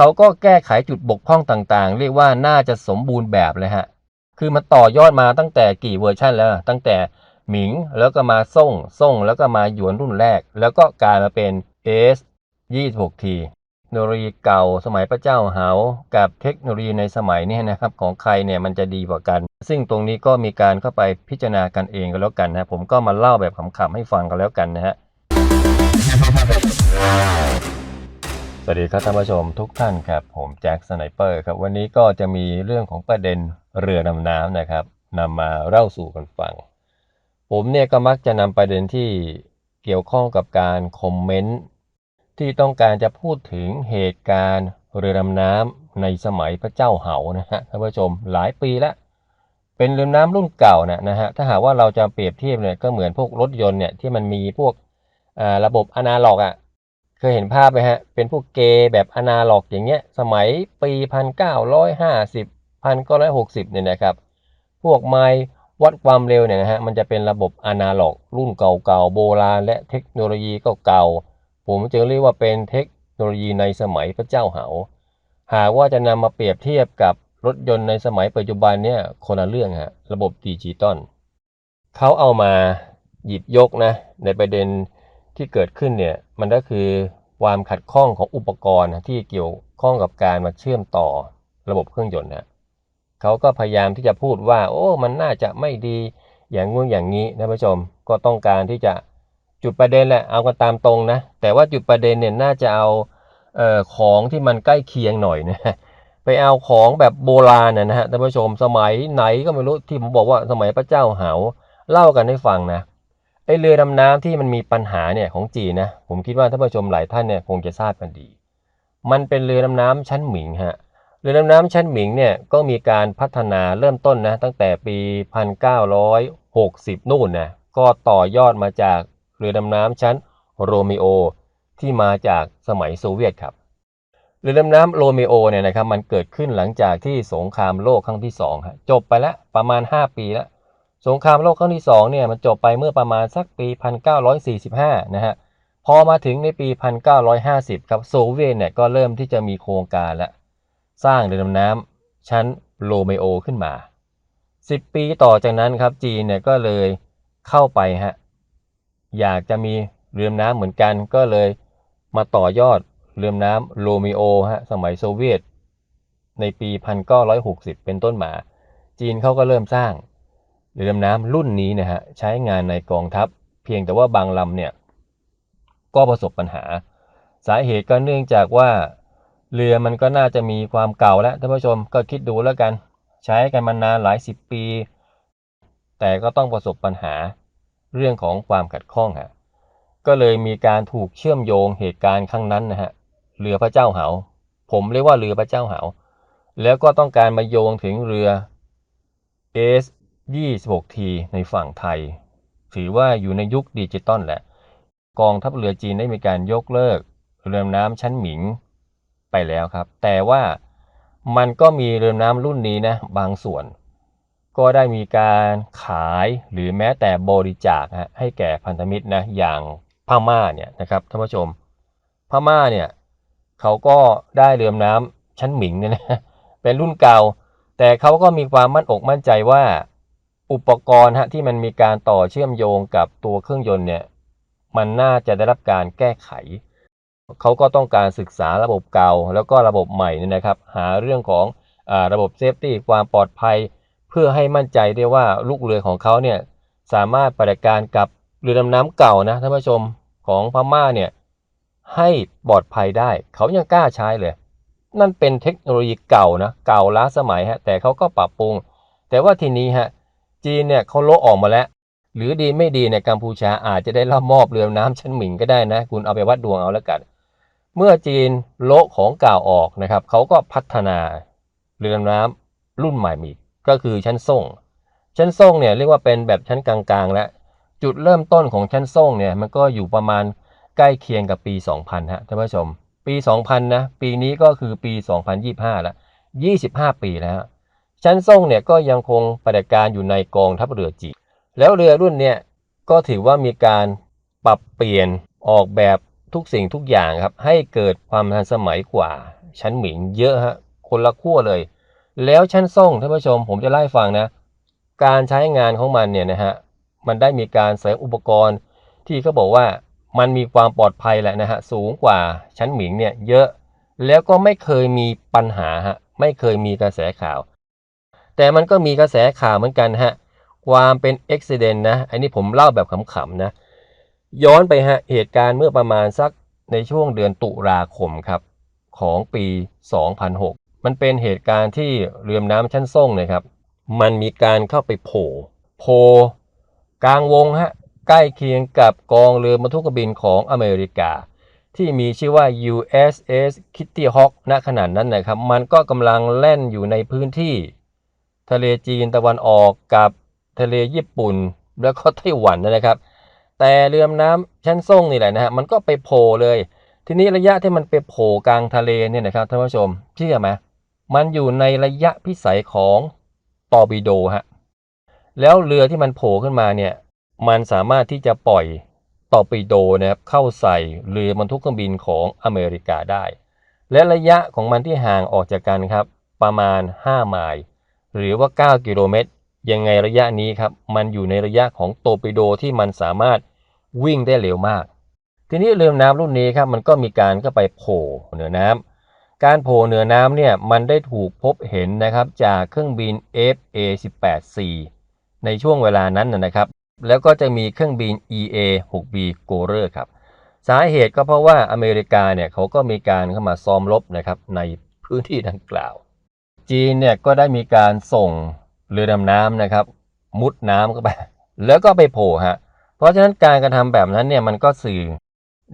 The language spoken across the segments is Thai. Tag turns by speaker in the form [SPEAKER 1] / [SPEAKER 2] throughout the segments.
[SPEAKER 1] เขาก็แก้ไขจุดบกพร่องต่างๆ เรียกว่าน่าจะสมบูรณ์แบบเลยฮะ คือมันต่อยอดมาตั้งแต่กี่เวอร์ชันแล้ว ตั้งแต่หมิงแล้วก็มาส่งส่งแล้วก็มาหยวนรุ่นแรก แล้วก็กลายมาเป็น S 26T เทคโนโลยีเก่าสมัยพระเจ้าเหากับเทคโนโลยีในสมัยนี้นะครับของใครเนี่ยมันจะดีกว่ากัน ซึ่งตรงนี้ก็มีการเข้าไปพิจารณากันเองก็แล้วกันนะผมก็มาเล่าแบบขำๆให้ฟังกันแล้วกันนะฮะ วัสดีครับท่านผู้ชมทุกท่านครับ ผมแจ็คสไนเปอร์ครับ วันนี้ก็จะมีเรื่องของประเด็นเรือดำน้ำนะครับนำมาเล่าสู่กันฟัง ผมเนี่ยก็มักจะนำประเด็นที่เกี่ยวข้องกับการคอมเมนต์ที่ต้องการจะพูดถึงเหตุการณ์เรือดำน้ำในสมัยพระเจ้าเหานะฮะท่านผู้ชมหลายปีแล้วเป็นเรือดำน้ำรุ่นเก่านะนะฮะถ้าหากว่าเราจะเปรียบเทียบเนี่ยก็เหมือนพวกรถยนต์เนี่ยที่มันมีพวกระบบอนาล็อกอะ เคยเห็นภาพไหมฮะ เป็นพวกเกย์แบบอนาล็อกอย่างเงี้ย สมัยปีพันเก้าร้อยห้าสิบพันเก้าร้อยหกสิบเนี่ยนะครับ พวกไมล์วัดความเร็วเนี่ยนะฮะ มันจะเป็นระบบอนาล็อก รุ่นเก่าๆ โบราณ และเทคโนโลยีก็เก่าผมจึงเรียกว่าเป็นเทคโนโลยีในสมัยพระเจ้าเหา หากว่าจะนำมาเปรียบเทียบกับรถยนต์ในสมัยปัจจุบันเนี่ยคนละเรื่องฮะ ระบบดิจิตอลเขาเอามาหยิบยกนะในประเด็น ที่เกิดขึ้นเนี่ยมันก็คือความขัดข้องของอุปกรณ์ที่เกี่ยวข้องกับการมาเชื่อมต่อระบบเครื่องยนต์นะเขาก็พยายามที่จะพูดว่า โอ้มันน่าจะไม่ดีอย่างงู้นอย่างนี้นะผู้ชมก็ต้องการที่จะจุดประเด็นแหละเอากันตามตรงนะแต่ว่าจุดประเด็นเนี่ยน่าจะเอาเอ่อของที่มันใกล้เคียงหน่อยนะไปเอาของแบบโบราณนะนะฮะท่านผู้ชมสมัยไหนก็ไม่รู้ที่ผมบอกว่าสมัยพระเจ้าเหาเล่ากันให้ฟังนะ ไอเรือดำน้ำที่มันมีปัญหาเนี่ยของจีนนะผมคิดว่าท่านผู้ชมหลายท่านเนี่ยคงจะทราบกันดี มันเป็นเรือดำน้ำชั้นหมิงฮะเรือดำน้ำชั้นหมิงเนี่ยก็มีการพัฒนาเริ่มต้นนะตั้งแต่ปี 1960 นู่นนะก็ต่อยอดมาจากเรือดำน้ำชั้นโรมิโอที่มาจากสมัยโซเวียตครับเรือดำน้ำโรมิโอเนี่ยนะครับมันเกิดขึ้นหลังจากที่สงครามโลกครั้งที่2ฮะจบไปแล้วประมาณ 5 ปีแล้ว สงครามโลกครั้งที่2เนี่ยมันจบไปเมื่อประมาณสักปี 1945 นะฮะ พอมาถึงในปี 1950 ครับโซเวียตเนี่ยก็เริ่มที่จะมีโครงการและ สร้างเรือดำน้ำชั้นโรมิโอขึ้นมา 10 ปีต่อจากนั้นครับจีนเนี่ยก็เลยเข้าไปฮะ อยากจะมีเรือดำน้ำเหมือนกันก็เลยมาต่อยอดเรือดำน้ำโรมิโอฮะสมัยโซเวียต ในปี 1960 เป็นต้นมา จีนเขาก็เริ่มสร้าง เรือดำน้ำรุ่นนี้นะฮะใช้งานในกองทัพ เพียงแต่ว่าบางลำเนี่ยก็ประสบปัญหา สาเหตุก็เนื่องจากว่าเรือมันก็น่าจะมีความเก่าแล้วท่านผู้ชมก็คิดดูแล้วกัน ใช้กันมานานหลายสิบปี แต่ก็ต้องประสบปัญหาเรื่องของความขัดข้องฮะก็เลยมีการถูกเชื่อมโยงเหตุการณ์ครั้งนั้นนะฮะเรือพระเจ้าเหา ผมเรียกว่าเรือพระเจ้าเหา แล้วก็ต้องการมาโยงถึงเรือ S 26T ในฝั่งไทย ถือว่าอยู่ในยุคดิจิตอลแหละ กองทัพเรือจีนได้มีการยกเลิก เรือดำน้ำชั้นหมิงไปแล้วครับ แต่ว่ามันก็มีเรือดำน้ำรุ่นนี้นะบางส่วน ก็ได้มีการขายหรือแม้แต่บริจาคฮะให้แก่พันธมิตรนะอย่างพม่าเนี่ยนะครับท่านผู้ชมพม่าเนี่ยเขาก็ได้เรือดำน้ำชั้นหมิงเนี่ยนะเป็นรุ่นเก่า แต่เขาก็มีความมั่นอกมั่นใจว่า อุปกรณ์ฮะที่มันมีการต่อเชื่อมโยงกับตัวเครื่องยนต์เนี่ยมันน่าจะได้รับการแก้ไข เขาก็ต้องการศึกษาระบบเก่า แล้วก็ระบบใหม่นี่นะครับ หาเรื่องของอระบบเซฟตี้ความปลอดภัย เพื่อให้มั่นใจได้ว่าลูกเรือของเขาเนี่ยสามารถปฏิบัติการกับเรือดำน้ำเก่านะท่านผู้ชมของพม่าเนี่ยให้ปลอดภัยได้ เขายังกล้าใช้เลย นั่นเป็นเทคโนโลยีเก่านะเก่าล้าสมัยฮะแต่เขาก็ปรับปรุง แต่ว่าทีนี้ฮะ จีนเนี่ยเขาโลออกมาแล้ว หรือดีไม่ดีในยกัมพูชาอาจจะได้รับมอบเรือน้ำชั้นหมิงก็ได้นะ คุณเอาไปวัดดวงเอาแล้วกัน เมื่อจีนโลของเก่าออกนะครับเขาก็พัฒนาเรือน้ำรุ่นใหม่อีกก็คือชั้นส่ง ชั้นส่งเนี่ยเรียกว่าเป็นแบบชั้นกลางๆ แล้วจุดเริ่มต้นของชั้นส่งเนี่ยมันก็อยู่ประมาณใกล้เคียงกับปี 2000ฮะท่านผู้ชม ปี 2000 นะ ปีนี้ก็คือปี 2025 แล้ว 25 ปีแล้ว ชั้นส่งเนี่ยก็ยังคงปฏิบัติการอยู่ในกองทัพเรือจีนแล้วเรือรุ่นเนี่ยก็ถือว่ามีการปรับเปลี่ยนออกแบบทุกสิ่งทุกอย่างครับ ให้เกิดความทันสมัยกว่าชั้นหมิงเยอะฮะคนละขั้วเลย แล้วชั้นส่งท่านผู้ชมผมจะไล่ฟังนะ การใช้งานของมันเนี่ยนะฮะมันได้มีการเสริมอุปกรณ์ที่เขาบอกว่ามันมีความปลอดภัยแหละนะฮะสูงกว่าชั้นหมิงเนี่ยเยอะ แล้วก็ไม่เคยมีปัญหาฮะไม่เคยมีกระแสข่าว แต่มันก็มีกระแสข่าวเหมือนกันฮะ ความเป็นอุบิเหตุนะ อันนี้ผมเล่าแบบขำๆนะ ย้อนไปฮะ เหตุการณ์เมื่อประมาณสักในช่วงเดือนตุลาคมครับ ของปี 2006 มันเป็นเหตุการณ์ที่เรือน้ำชั้นส่งนะครับ มันมีการเข้าไปโผล่โผล่กลางวงฮะ ใกล้เคียงกับกองเรือบรรทุกบินของอเมริกา ที่มีชื่อว่า USS Kitty Hawk ณขนาดนั้นนะครับ มันก็กำลังแล่นอยู่ในพื้นที่ ทะเลจีนตะวันออกกับทะเลญี่ปุ่น แล้วก็ไต้หวันนะครับ แต่เรือน้ำชั้นส่งนี่แหละนะฮะมันก็ไปโผล่เลย ทีนี้ระยะที่มันไปโผล่กลางทะเลเนี่ยนะครับท่านผู้ชมเชื่อไหมมันอยู่ในระยะพิสัยของตอร์ปิโดฮะแล้วเรือที่มันโผล่ขึ้นมาเนี่ยมันสามารถที่จะปล่อยตอร์ปิโดนะครับเข้าใส่เรือบรรทุกเครื่องบินของอเมริกาได้ และระยะของมันที่ห่างออกจากกันครับประมาณ 5 ไมล์ หรือว่า 9 กิโลเมตร ยังไงระยะนี้ครับ มันอยู่ในระยะของโตปิโดที่มันสามารถวิ่งได้เร็วมาก ทีนี้เรือน้ำรุ่นนี้ครับ มันก็มีการก็ไปโผล่เหนือน้ำการโผล่เหนือน้ำเนี่ย มันได้ถูกพบเห็นนะครับจากเครื่องบิน FA-18C ในช่วงเวลานั้นนะนะครับ แล้วก็จะมีเครื่องบิน EA-6B g o r e r ครับ สาเหตุก็เพราะว่าอเมริกาเนี่ยเขาก็มีการเข้ามาซ้อมรบนะครับในพื้นที่ดังกล่าว จีนเนี่ยก็ได้มีการส่งเรือดำน้ำนะครับ มุดน้ำเข้าไป แล้วก็ไปโผล่ฮะเพราะฉะนั้นการกระทำแบบนั้นเนี่ยมันก็สื่อ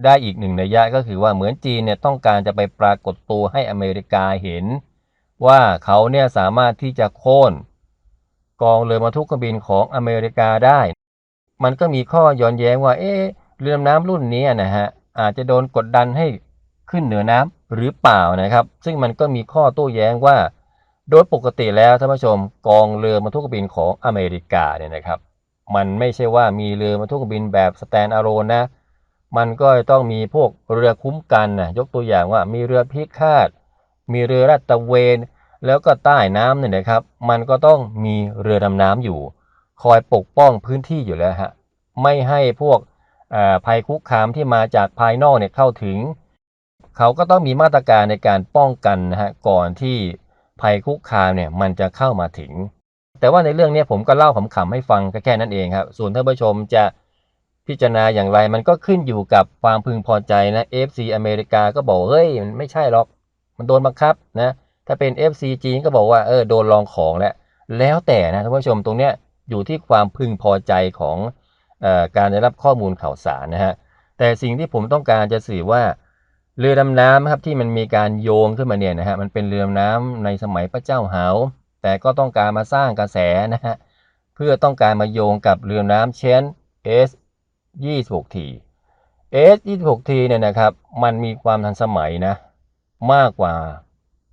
[SPEAKER 1] ได้อีกหนึ่งนัยยะก็คือว่าเหมือนจีนเนี่ยต้องการจะไปปรากฏตัวให้อเมริกาเห็น ว่าเขาเนี่ยสามารถที่จะโค่นกองเรือบรรทุกเครื่องบินของอเมริกาได้ มันก็มีข้อย้อนแย้งว่า เอ๊ะเรือดำน้ำรุ่นนี้นะฮะอาจจะโดนกดดันให้ขึ้นเหนือน้ำหรือเปล่านะครับ ซึ่งมันก็มีข้อโต้แย้งว่า โดยปกติแล้วท่านผู้ชมกองเรือบรรทุกบินของอเมริกาเนี่ยนะครับ มันไม่ใช่ว่ามีเรือบรรทุกบินแบบสแตนอะโลนนะ มันก็ต้องมีพวกเรือคุ้มกันนะยกตัวอย่างว่ามีเรือพิฆาต มีเรือรัตะเวน แล้วก็ใต้น้ำเนี่ยนะครับ มันก็ต้องมีเรือดำน้ำอยู่ คอยปกป้องพื้นที่อยู่แล้วฮะไม่ให้พวกภัยคุกคามที่มาจากภายนอกเนี่ยเข้าถึง เขาก็ต้องมีมาตรการในการป้องกันนะฮะก่อนที่ ภัยคุกคามเนี่ยมันจะเข้ามาถึง แต่ว่าในเรื่องนี้ผมก็เล่าขำๆให้ฟังก็แค่นั้นเองครับส่วนท่านผู้ชมจะพิจารณาอย่างไรมันก็ขึ้นอยู่กับความพึงพอใจนะ FC อเมริกาก็บอกเฮ้ยมันไม่ใช่หรอก มันโดนบังคับนะถ้าเป็น FC จีนก็บอกว่าเออโดนลองของแล้วแล้วแต่นะท่านผู้ชมตรงเนี้ยอยู่ที่ความพึงพอใจของออการได้รับข้อมูลข่าวสารนะฮะแต่สิ่งที่ผมต้องการจะสื่อว่า เรือดำน้ำครับที่มันมีการโยงขึ้นมาเนี่ยนะฮะมันเป็นเรือดำน้ำในสมัยพระเจ้าหาวแต่ก็ต้องการมาสร้างกระแสนะฮะเพื่อต้องการมาโยงกับเรือดำน้ำเชน S 26T S 26T เนี่ยนะครับมันมีความทันสมัยนะมากกว่า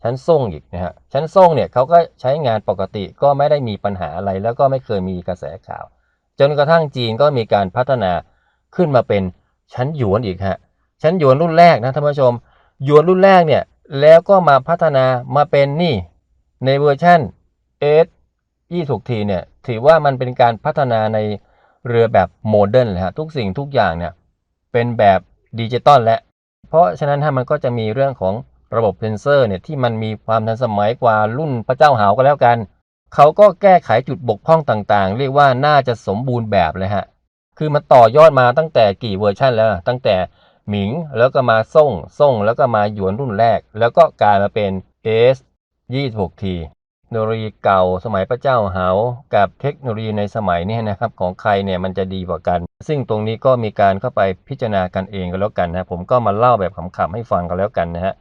[SPEAKER 1] ชั้นส่งอีกนะฮะชั้นส่งเนี่ยเขาก็ใช้งานปกติก็ไม่ได้มีปัญหาอะไรแล้วก็ไม่เคยมีกระแสข่าว จนกระทั่งจีนก็มีการพัฒนาขึ้นมาเป็นชั้นหยวนอีกฮะ ชั้นยวนรุ่นแรกนะท่านผู้ชมยวนรุ่นแรกเนี่ยแล้วก็มาพัฒนามาเป็นนี่ในเวอร์ชัน S 26T เนี่ยถือว่ามันเป็นการพัฒนาในเรือแบบโมเดิร์นเลยฮะทุกสิ่งทุกอย่างเนี่ยเป็นแบบดิจิตอลและ เพราะฉะนั้นถ้ามันก็จะมีเรื่องของระบบเซนเซอร์เนี่ยที่มันมีความทันสมัยกว่ารุ่นพระเจ้าหาวก็แล้วกัน เขาก็แก้ไขจุดบกพร่องต่างๆ เรียกว่าน่าจะสมบูรณ์แบบเลยฮะ คือมันต่อยอดมาตั้งแต่กี่เวอร์ชันแล้ว ตั้งแต่ หมิง แล้วก็มาส่งส่งแล้วก็มาหยวนรุ่นแรก แล้วก็กลายมาเป็น S 26T เทคโนโลยีเก่าสมัยพระเจ้าหาวกับเทคโนโลยีในสมัยนี้นะครับของใครเนี่ยมันจะดีกว่ากัน ซึ่งตรงนี้ก็มีการเข้าไปพิจารณากันเองก็แล้วกันนะผมก็มาเล่าแบบขำๆให้ฟังกันแล้วกันนะฮะ